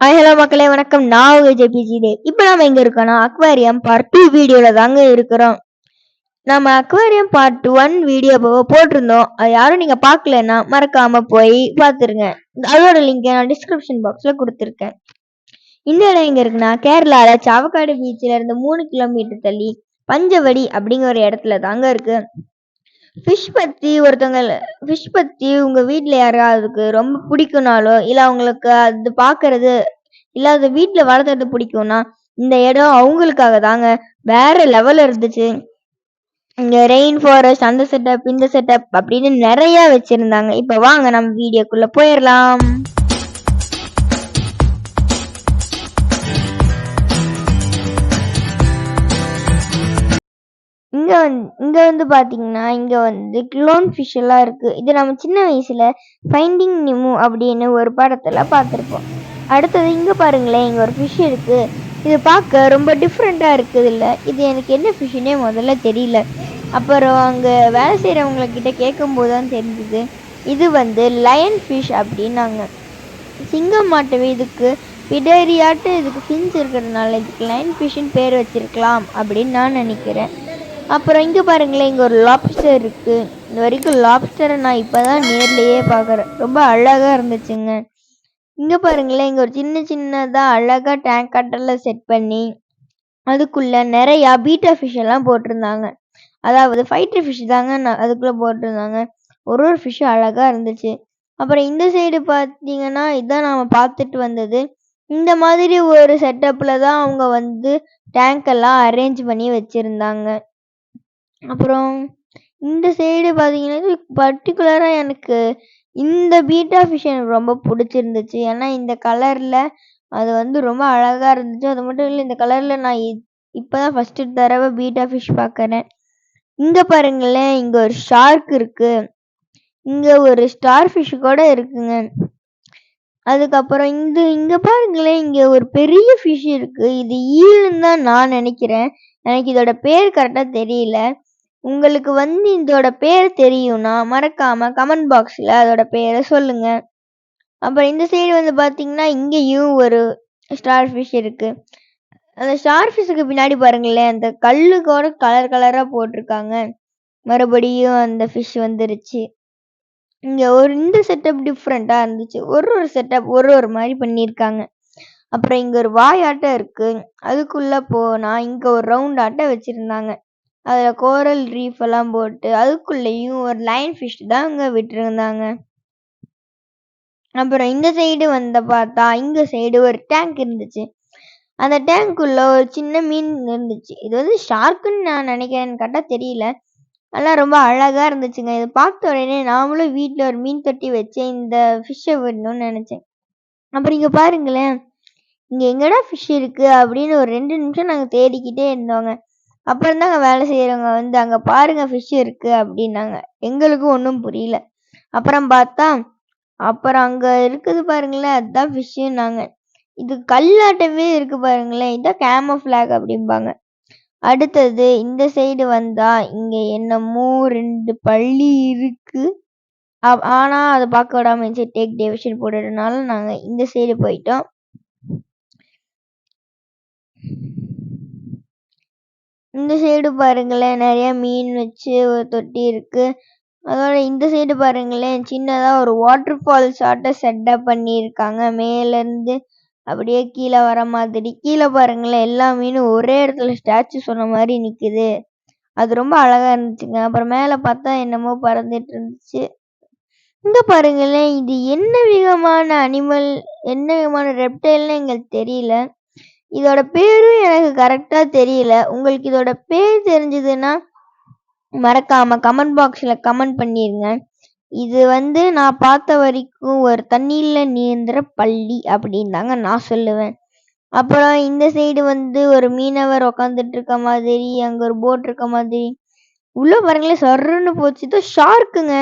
Hi hello மக்களே வணக்கம். நான் உங்க ஜேபிஜி இப்போ நம்ம எங்க இருக்கோம்னா அக்வாரியம் பார்ட் டூ வீடியோல தாங்க இருக்கிறோம். நம்ம அக்வாரியம் பார்ட் ஒன் வீடியோ போட்டிருந்தோம். அது யாரும் நீங்க பார்க்கலன்னா மறக்காம போய் பார்த்துருங்க. அதோட லிங்கை நான் டிஸ்கிரிப்ஷன் பாக்ஸ்ல கொடுத்துருக்கேன். இந்த இடம் எங்க இருக்குன்னா கேரளால சாவக்காடு பீச்சில் இருந்து மூணு கிலோமீட்டர் தள்ளி பஞ்சவடி அப்படிங்கிற ஒரு இடத்துல தாங்க இருக்கு. ஃபிஷ் பற்றி ஒருத்தவங்க ஃபிஷ் பற்றி உங்கள் வீட்டில் யாராவதுக்கு ரொம்ப பிடிக்கும்னாலோ இல்லை அவங்களுக்கு அது பார்க்கறது இல்லை அது வீட்டில் வளர்த்துறது பிடிக்கும்னா இந்த இடம் அவங்களுக்காக தாங்க. வேற லெவலில் இருந்துச்சு. இங்கே ரெயின் ஃபாரஸ்ட் அந்த செட்டப் இந்த செட்டப் அப்படின்னு நிறையா வச்சுருந்தாங்க. இப்போ வாங்க நம்ம வீடியோக்குள்ளே போயிடலாம். இங்கே வந் இங்கே வந்து பார்த்தீங்கன்னா இங்கே வந்து க்ளோன் ஃபிஷ் எல்லாம் இருக்குது இது நம்ம சின்ன வயசில் ஃபைண்டிங் நிமு அப்படின்னு ஒரு படத்தில் பார்த்துருப்போம் அடுத்தது இங்கே பாருங்களேன் இங்கே ஒரு ஃபிஷ் இருக்குது இது பார்க்க ரொம்ப டிஃப்ரெண்ட்டாக இருக்குது இல்லை. இது எனக்கு என்ன ஃபிஷ்ஷுனே முதல்ல தெரியல. அப்புறம் அங்கே வேலை செய்கிறவங்கக்கிட்ட கேட்கும்போது தான் தெரிஞ்சுது. இது வந்து லயன் ஃபிஷ் அப்படின்னாங்க. சிங்கம் மாட்டவே இதுக்கு பிடரியாட்டு இதுக்கு ஃபின்ஸ் இருக்கிறதுனால இதுக்கு லயன் ஃபிஷ்னு பேர் வச்சிருக்கலாம் அப்படின்னு நான் நினைக்கிறேன். அப்புறம் இங்கே பாருங்களேன் இங்கே ஒரு லாப்ஸ்டர் இருக்குது இந்த வரைக்கும் லாப்ஸ்டரை நான் இப்போ தான் நேர்லேயே பார்க்குறேன் ரொம்ப அழகாக இருந்துச்சுங்க. இங்கே பாருங்களேன் இங்கே ஒரு சின்ன சின்னதாக அழகாக டேங்க் கட்டரில் செட் பண்ணி அதுக்குள்ளே நிறையா பீட்டா ஃபிஷ் எல்லாம் போட்டிருந்தாங்க. அதாவது ஃபைட்டர் ஃபிஷ் தாங்க நான் அதுக்குள்ளே போட்டிருந்தாங்க. ஒரு ஒரு ஃபிஷ்ஷும் அழகாக இருந்துச்சு. அப்புறம் இந்த சைடு பார்த்தீங்கன்னா இதான் நாம் பார்த்துட்டு வந்தது. இந்த மாதிரி ஒரு செட்டப்பில் தான் அவங்க வந்து டேங்க் எல்லாம் அரேஞ்ச் பண்ணி வச்சுருந்தாங்க. அப்புறம் இந்த சைடு பார்த்தீங்கன்னா பர்டிகுலராக எனக்கு இந்த பீட்டா ஃபிஷ் எனக்கு ரொம்ப பிடிச்சிருந்துச்சு. ஏன்னா இந்த கலரில் அது வந்து ரொம்ப அழகாக இருந்துச்சு. அது மட்டும் இல்லை இந்த கலரில் நான் இப்போ தான் ஃபஸ்ட்டு தடவை பீட்டா ஃபிஷ் பார்க்குறேன் இங்கே பாருங்களேன் இங்கே ஒரு ஷார்க் இருக்குது இங்கே ஒரு ஸ்டார் ஃபிஷ் கூட இருக்குங்க. அதுக்கப்புறம் இந்த இங்கே பாருங்களேன் இங்கே ஒரு பெரிய ஃபிஷ் இருக்குது இது ஈல்னு தான் நான் நினைக்கிறேன். எனக்கு இதோட பேர் கரெக்டாக தெரியல. உங்களுக்கு வந்து இதோட பேர் தெரியும்னா மறக்காம கமெண்ட் பாக்ஸில் அதோட பேரை சொல்லுங்க. அப்புறம் இந்த சைடு வந்து பார்த்தீங்கன்னா இங்கேயும் ஒரு ஸ்டார் ஃபிஷ் இருக்கு. அந்த ஸ்டார் ஃபிஷ்ஷுக்கு பின்னாடி பாருங்களேன் அந்த கல்லு கூட கலர் கலராக போட்டிருக்காங்க. மறுபடியும் அந்த ஃபிஷ் வந்துருச்சு. இங்கே ஒரு இந்த செட்டப் டிஃப்ரெண்ட்டாக இருந்துச்சு. ஒரு ஒரு செட்டப் ஒரு ஒரு மாதிரி பண்ணியிருக்காங்க. அப்புறம் இங்கே ஒரு வாய் ஆட்டம் இருக்குது அதுக்குள்ளே போனால் இங்கே ஒரு ரவுண்ட் ஆட்டம் வச்சுருந்தாங்க. அதில் கோரல் ரீஃப் எல்லாம் போட்டு அதுக்குள்ளேயும் ஒரு லைன் ஃபிஷ் தாங்க விட்டுருந்தாங்க. அப்புறம் இந்த சைடு வந்த பார்த்தா இந்த சைடு ஒரு டேங்க் இருந்துச்சு. அந்த டேங்க்குள்ள ஒரு சின்ன மீன் இருந்துச்சு. இது வந்து ஷார்க்குன்னு நான் நினைக்கிறேன்னு கேட்டால் தெரியல. அதெல்லாம் ரொம்ப அழகாக இருந்துச்சுங்க. இதை பார்த்த உடனே நாமளும் வீட்டில் ஒரு மீன் தொட்டி வச்சு இந்த ஃபிஷ்ஷை விடணும்னு நினச்சேன். அப்புறம் இங்கே பாருங்களேன். இங்கே எங்கடா ஃபிஷ் இருக்குது அப்படின்னு ஒரு ரெண்டு நிமிஷம் நாங்கள் தேடிக்கிட்டே இருந்தோங்க. அப்புறம் தாங்க வேலை செய்கிறவங்க வந்து அங்கே பாருங்கள் ஃபிஷ் இருக்குது அப்படின்னாங்க. எங்களுக்கும் ஒன்றும் புரியல. அப்புறம் பார்த்தா அப்புறம் அங்கே இருக்குது பாருங்களேன் அதுதான் ஃபிஷ்ஷுன்னாங்க இது கல்லாட்டமே இருக்குது பாருங்களேன் இதான் கேமோ ஃப்ளாக் அப்படிம்பாங்க. அடுத்தது இந்த சைடு வந்தால் இங்கே என்னமோ ரெண்டு பள்ளி இருக்குது அப் ஆனால் அதை பார்க்க விடாம டேக் டேவிஷன் போடுறதுனால நாங்கள் இந்த சைடு போயிட்டோம். இந்த சைடு பாருங்களேன் நிறைய மீன் வச்சு ஒரு தொட்டி இருக்கு. அதோட இந்த சைடு பாருங்களேன் சின்னதா ஒரு வாட்டர் ஃபால்ஸ் ஆட்ட செட்டப் பண்ணியிருக்காங்க. மேலேருந்து அப்படியே கீழே வர மாதிரி. கீழே பாருங்களேன் எல்லா மீனும் ஒரே இடத்துல ஸ்டாச்சு சொன்ன மாதிரி நிக்குது. அது ரொம்ப அழகா இருந்துச்சுங்க. அப்புறம் மேலே பார்த்தா என்னமோ பறந்துட்டு இருந்துச்சு. இங்க பாருங்களேன் இது என்ன விதமான அனிமல் என்ன விதமான ரெப்டைல்னு எங்களுக்கு தெரியல. இதோட பேரும் எனக்கு கரெக்டாக தெரியல. உங்களுக்கு இதோட பேர் தெரிஞ்சதுன்னா மறக்காமல் கமெண்ட் பாக்ஸில் கமெண்ட் பண்ணிடுங்க இது வந்து நான் பார்த்த வரைக்கும் ஒரு தண்ணியில் நீந்துற பள்ளி அப்படின்னு தாங்க நான் சொல்லுவேன். அப்புறம் இந்த சைடு வந்து ஒரு மீனவர் உக்காந்துட்டு இருக்க மாதிரி அங்கே ஒரு போட் இருக்க மாதிரி. உள்ளே பாருங்களேன் சொருன்னு போச்சு தான் ஷார்க்குங்க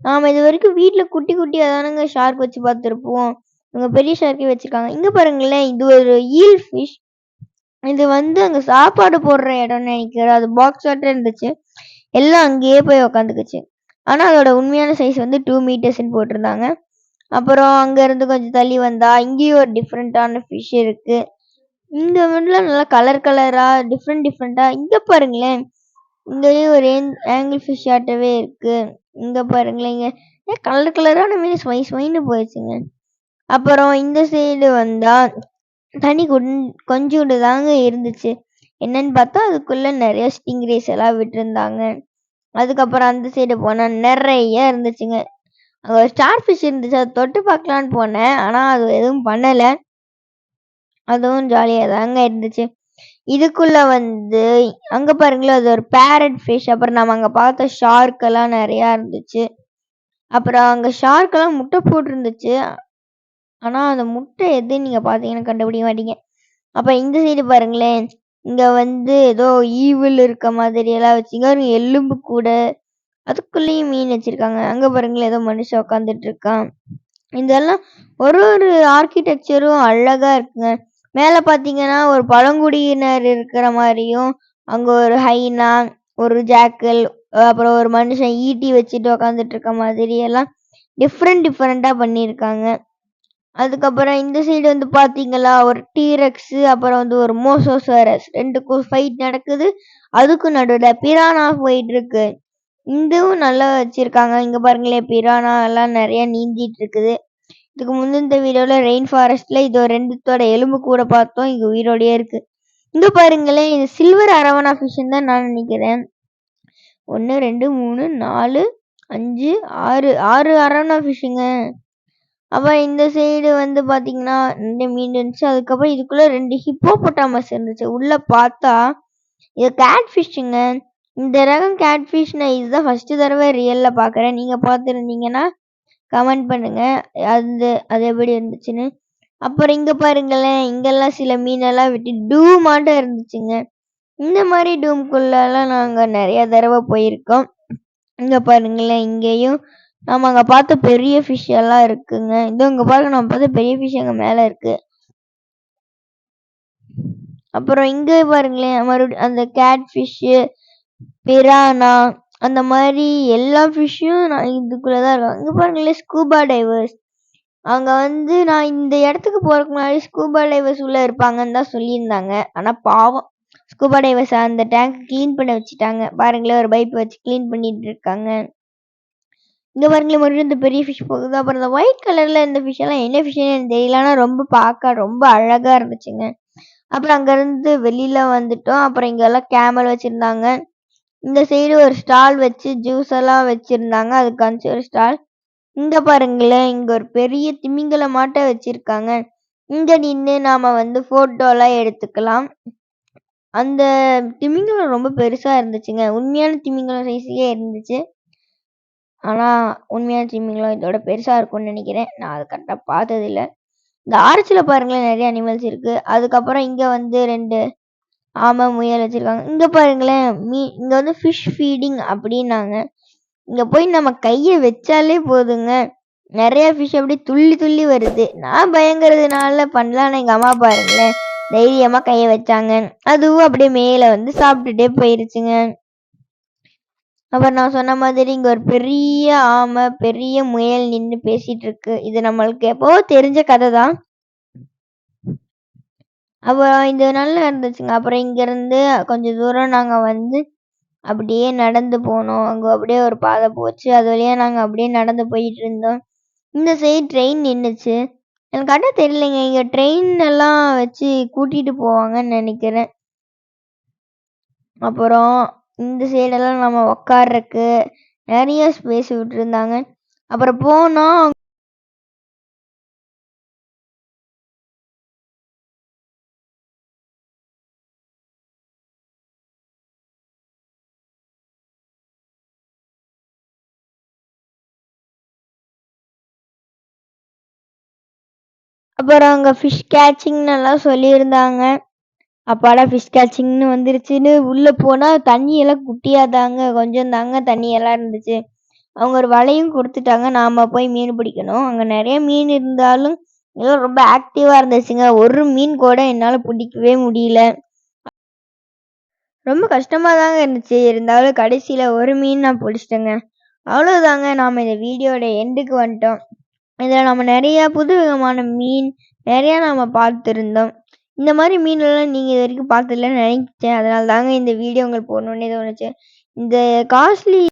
நாம் இது வரைக்கும் வீட்டில் குட்டி குட்டியாக தானுங்க ஷார்க் வச்சு பார்த்துருப்போம். அங்கே பெரிய ஷார்க்கே வச்சுருக்காங்க. இங்கே பாருங்களேன் இது ஒரு ஈல் ஃபிஷ் இது வந்து அங்கே சாப்பாடு போடுற இடம்னு நினைக்கிறேன். அது பாக்ஸ் இருந்துச்சு. எல்லாம் அங்கேயே போய் உக்காந்துக்குச்சு. ஆனால் அதோட உண்மையான சைஸ் வந்து டூ மீட்டர்ஸ்ன்னு போட்டிருந்தாங்க. அப்புறம் அங்கேருந்து கொஞ்சம் தள்ளி வந்தால் இங்கேயும் ஒரு டிஃப்ரெண்ட்டான ஃபிஷ் இருக்குது இந்த வந்துலாம் நல்லா கலர் கலராக டிஃப்ரெண்ட் டிஃப்ரெண்ட்டாக இங்கே பாருங்களேன். இங்கேயும் ஒரு ஆங்கிள் ஃபிஷ் ஆட்டவே இருக்குது இங்கே பாருங்களேன் இங்கே ஏன் கலர் கலரான மீன் ஸ்வை ஸ்வைன்னு போயிடுச்சுங்க. அப்புறம் இந்த சைடு வந்தா தண்ணி கொஞ் கொஞ்சூண்டு தாங்க இருந்துச்சு. என்னன்னு பார்த்தா அதுக்குள்ள நிறைய ஸ்டிங்ரேஸ் எல்லாம் விட்டுருந்தாங்க. அதுக்கப்புறம் அந்த சைடு போனா நிறைய இருந்துச்சுங்க. அங்க ஒரு ஸ்டார் ஃபிஷ் இருந்துச்சு. அதை தொட்டு பார்க்கலான்னு போனேன். ஆனா அது எதுவும் பண்ணல. அதுவும் ஜாலியா தாங்க இருந்துச்சு. இதுக்குள்ள வந்து அங்க பாருங்களேன் அது ஒரு பேரட் ஃபிஷ். அப்புறம் நம்ம அங்க பார்த்த ஷார்க் எல்லாம் இருந்துச்சு. அப்புறம் அங்க ஷார்க் எல்லாம் முட்டை போட்டிருந்துச்சு. ஆனா அந்த முட்டை எதுன்னு நீங்க பார்த்தீங்கன்னா கண்டுபிடிக்க மாட்டீங்க. அப்போ இந்த சைடு பாருங்களேன். இங்க வந்து ஏதோ ஈவில் இருக்க மாதிரியெல்லாம் வச்சு இங்க ஒரு எலும்பு கூட. அதுக்குள்ளேயும் மீன் வச்சிருக்காங்க. அங்க பாருங்களேன் ஏதோ மனுஷன் உட்காந்துட்டு இருக்கான். இதெல்லாம் ஒரு ஒரு ஆர்க்கிடெக்சரும் அழகா இருக்குங்க. மேல பார்த்தீங்கன்னா ஒரு பழங்குடியினர் இருக்கிற மாரியும், அங்க ஒரு ஹைனா, ஒரு ஜாக்கல், அப்புறம் ஒரு மனுஷன் ஈட்டி வச்சுட்டு உட்காந்துட்டு இருக்க மாதிரி எல்லாம் டிஃப்ரெண்ட் டிஃப்ரெண்ட்டாக பண்ணியிருக்காங்க. அதுக்கப்புறம் இந்த சைடு வந்து பார்த்தீங்களா, ஒரு டீரெக்ஸு அப்புறம் வந்து ஒரு மோசோசரஸ் ரெண்டுக்கும் ஃபைட் நடக்குது. அதுக்கும் நடுவுல பிரானா போயிட்டுருக்கு. இதுவும் நல்லா வச்சிருக்காங்க. இங்க பாருங்களேன் பிரானா எல்லாம் நிறையா நீந்திட்டு இருக்குது. இதுக்கு முந்தின வீடியோல ரெயின் ஃபாரஸ்ட்ல இதோ 2த்தோட எலும்பு கூட பார்த்தோம். இங்க உயிரோடயே இருக்கு. இங்க பாருங்களேன் இது சில்வர் அரவணா ஃபிஷ்ன்னு தான் நான் நினைக்கிறேன். ஒன்று ரெண்டு மூணு நாலு அஞ்சு ஆறு ஆறு அரவணா ஃபிஷ்ஷுங்க. அப்புறம் இந்த சைடு வந்து பார்த்தீங்கன்னா, ரெண்டு மீன் இருந்துச்சு. அதுக்கப்புறம் இதுக்குள்ள 2 ஹிப்போபொட்டாமஸ் இருந்துச்சு. உள்ள பார்த்தா இது கேட் ஃபிஷ்ஷுங்க. இந்த ரகம் கேட் ஃபிஷ் நான் இதுதான் ஃபர்ஸ்ட்டு தடவை ரியலில் பார்க்குறேன். நீங்கள் பார்த்துருந்தீங்கன்னா கமெண்ட் பண்ணுங்கள் அது அது எப்படி இருந்துச்சுன்னு. அப்புறம் இங்கே பாருங்களேன். இங்கெல்லாம் சில மீனெல்லாம் விட்டு டூமாட்டம் இருந்துச்சுங்க. இந்த மாதிரி டூம்குள்ளெல்லாம் நாங்கள் நிறையா தடவை போயிருக்கோம். இங்கே பாருங்களேன். இங்கேயும் நம்ம அங்க பார்த்த பெரிய ஃபிஷ் எல்லாம் இருக்குங்க. இதோ இங்க பாருங்க நம்ம பார்த்த பெரிய ஃபிஷ் அங்க மேல இருக்கு. அப்புறம் இங்க பாருங்களேன். மறுபடியும் அந்த கேட் ஃபிஷ்ஷு, பிரானா அந்த மாதிரி எல்லா ஃபிஷ்ஷும் நான் இதுக்குள்ளதான் இருக்கும். இங்க பாருங்களேன் ஸ்கூபா டைவர்ஸ். அங்க வந்து நான் இந்த இடத்துக்கு போறதுக்கு முன்னாடி ஸ்கூபா டைவர்ஸ் உள்ள இருப்பாங்கன்னு தான் சொல்லியிருந்தாங்க. ஆனா பாவம் ஸ்கூபா டைவர்ஸ் அந்த டேங்க் கிளீன் பண்ண வச்சுட்டாங்க. பாருங்களேன் ஒரு பைப் வச்சு கிளீன் பண்ணிட்டு இருக்காங்க. இங்கே பாருங்களேன் மறுபடியும் இந்த பெரிய ஃபிஷ் போகுது. அப்புறம் இந்த ஒயிட் கலரில் இந்த ஃபிஷ் எல்லாம் என்ன ஃபிஷ்ன்னு எனக்கு தெரியல. ஆனால் ரொம்ப பார்க்க ரொம்ப அழகாக இருந்துச்சுங்க. அப்புறம் அங்கேருந்து வெளியில வந்துட்டோம். அப்புறம் இங்கெல்லாம் கேமல் வச்சுருந்தாங்க இந்த சைடு ஒரு ஸ்டால் வச்சு ஜூஸ் எல்லாம் வச்சுருந்தாங்க அது காமிச்ச ஒரு ஸ்டால். இங்கே பாருங்களேன். இங்கே ஒரு பெரிய திமிங்களை மாட்ட வச்சுருக்காங்க இங்கே நின்று நாம் வந்து ஃபோட்டோலாம் எடுத்துக்கலாம். அந்த திமிங்கலம் ரொம்ப பெருசாக இருந்துச்சுங்க. உண்மையான திமிங்கலம் சைஸே இருந்துச்சு. ஆனால் உண்மையான திமிங்கலம் இதோட பெருசாக இருக்கும்னு நினைக்கிறேன். நான் அதை கரெக்டாக பார்த்ததில்ல. இந்த ஆர்ச்சில் பாருங்களேன் நிறைய அனிமல்ஸ் இருக்குது அதுக்கப்புறம் இங்கே வந்து ரெண்டு ஆமை, முயல் வச்சிருக்காங்க. இங்கே பாருங்களேன். மீ இங்கே வந்து ஃபிஷ் ஃபீடிங் அப்படின்னாங்க. இங்கே போய் நம்ம கையை வச்சாலே போதுங்க. நிறைய ஃபிஷ் அப்படியே துள்ளி துள்ளி வருது. நான் பயங்கிறதுனால பண்ணலான்னு எங்கள் அம்மா பாருங்களேன். தைரியமாக கையை வச்சாங்க. அதுவும் அப்படியே மேலே வந்து சாப்பிட்டுட்டே போயிருச்சுங்க. அப்புறம் நான் சொன்ன மாதிரி இங்க ஒரு பெரிய ஆமை, பெரிய முயல் நின்று பேசிட்டு இருக்கு. இது நம்மளுக்கு எப்போ தெரிஞ்ச கதை தான். அப்புறம் இது நல்லா இருந்துச்சுங்க. அப்புறம் இங்கேருந்து கொஞ்சம் தூரம் நாங்க வந்து அப்படியே நடந்து போனோம். அங்க அப்படியே ஒரு பாதை போச்சு. அது வழியா நாங்க அப்படியே நடந்து போயிட்டு இருந்தோம். இந்த சைடு ட்ரெயின் நின்றுச்சு எனக்கு கரெக்ட்டா தெரியலைங்க. இங்க ட்ரெயின் எல்லாம் வச்சு கூட்டிட்டு போவாங்கன்னு நினைக்கிறேன் அப்புறம் இந்த சைடெல்லாம் நம்ம உட்கார்றக்கு நெறைய ஸ்பேஸ் விட்டுருந்தாங்க. அப்புறம் போனா அப்புறம் அங்க ஃபிஷ் கேட்சிங்னு எல்லாம் சொல்லியிருந்தாங்க. அப்பாடா ஃபிஷ் கேட்சிங்னு வந்துருச்சுன்னு உள்ளே போனால் தண்ணியெல்லாம் குட்டியாக தாங்க கொஞ்சம் தாங்க தண்ணியெல்லாம் இருந்துச்சு. அவங்க ஒரு வலையும் கொடுத்துட்டாங்க நாம் போய் மீன் பிடிக்கணும். அங்கே நிறைய மீன் இருந்தாலும் எல்லாம் ரொம்ப ஆக்டிவாக இருந்துச்சுங்க. ஒரு மீன் கூட என்னால் பிடிக்கவே முடியல. ரொம்ப கஷ்டமாக தாங்க இருந்துச்சு. இருந்தாலும் கடைசியில் ஒரு மீன் நான் பிடிச்சிட்டேங்க. அவ்வளோதாங்க. நாம் இந்த வீடியோட எண்டுக்கு வந்துட்டோம். இதில் நம்ம நிறையா புது விதமான மீன் நிறையா நம்ம பார்த்துருந்தோம் இந்த மாதிரி மீனெல்லாம் நீங்கள் இது வரைக்கும் பார்த்ததில்லன்னு நினைச்சேன் அதனால தாங்க இந்த வீடியோ உங்களுக்கு போடணுன்னே தோணுச்சு இந்த காஸ்ட்லி